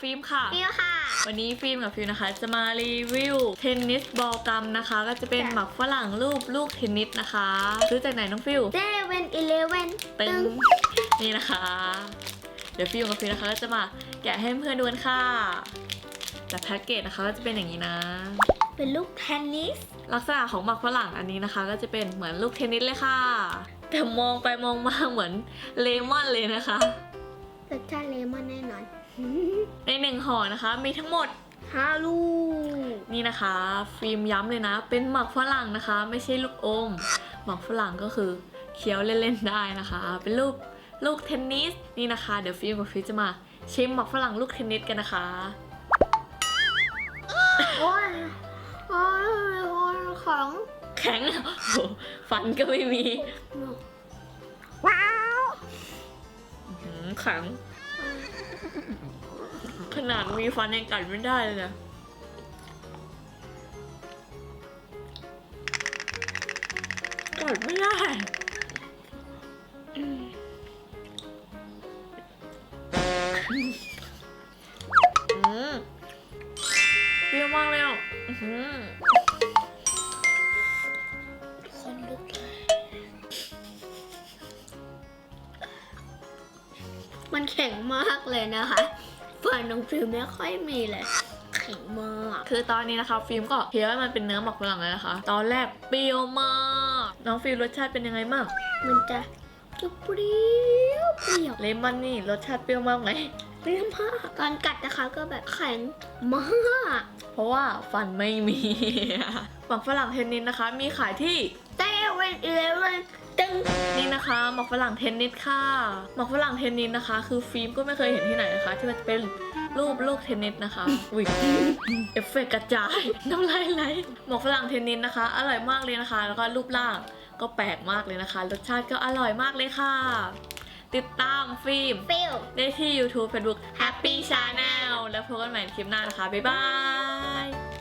ฟิล์มค่ะ ฟิวค่ะ วันนี้ฟิล์มกับฟิวนะคะ จะมารีวิวเทนนิสบอลกัมนะคะ ก็จะเป็นจ้ะหมักฝรั่งรูปลูกเทนนิสนะคะซื้อจากไหนน้องฟิวเซเว่นอีเลเว่นตึงนี่นะคะ เดี๋ยวฟิวกับฟิวนะคะก็จะมาแกะให้เพื่อนๆดูกันค่ะแต่แพ็กเกจนะคะก็จะเป็นอย่างนี้นะ เป็นลูกเทนนิส ลักษณะของหมักฝรั่งอันนี้นะคะ ก็จะเป็นเหมือนลูกเทนนิสเลยค่ะ แต่มองไปมองมาเหมือนเลมอนเลยนะคะ รสชาติเลมอนแน่นอน ในหนึ่งห่อนะคะ มีทั้งหมดฮาลูก นี่นะคะ ฟิล์มย้ำเลยนะ เป็นหมักฝรั่งนะคะ ไม่ใช่ลูกอม หมักฝรั่งก็คือเคี้ยวเล่นๆได้นะคะ เป็นรูปลูกเทนนิสนี่นะคะ เดี๋ยวฟิล์มกับฟิล์มจะมาชิมหมักฝรั่งลูกเทนนิสกันนะคะ โอ้ยโอ้ยโอ้ยของแข็งโอ้โหฟันก็ไม่มี ว้าวอื้อหือแข็ง ขนาดมีฟันยังกัดไม่ได้เลยนะกัดไม่ได้เปรี้ยวมากเลยอะ มันแข็งมากเลยนะคะฟันน้องฟิวไม่ค่อยมีเลยแข็งมากคือตอนนี้นะคะ ฟิล์มก็เคี้ยวให้มันเป็นเนื้อหมักฝรั่งแล้วนะคะ ตอนแรกเปรี้ยวมาก น้องฟิล์มรสชาติเป็นยังไงบ้างมันจะเปรี้ยวเปรี้ยวเลมอนนี่รสชาติเปรี้ยวมากไหมเปรี้ยวมากตอนกัดนะคะก็แบบแข็งมากเพราะว่าฟันไม่มีหมักฝรั่งเทนนิสนะคะ มีขายที่เซเว่นอีเลเว่นตึง นี่นะคะ หมักฝรั่งเทนนิสค่ะ หมักฝรั่งเทนนิสนะคะ คือฟิล์มก็ไม่เคยเห็นที่ไหนนะคะ ที่มันจะเป็นรูปลูกเทนนิสนะคะอุ้ยเอฟเฟกต์กระจาย น้ำลายไหลหมกฝรั่งเทนนิสนะคะ อร่อยมากเลยนะคะ แล้วก็รูปร่างก็แปลกมากเลยนะคะ รสชาติก็อร่อยมากเลยค่ะ ติดตามฟิล์มฟิลได้ที่ YouTube Facebook Happy Channel แล้วพบกันใหม่ในคลิปหน้านะคะ บ๊ายบาย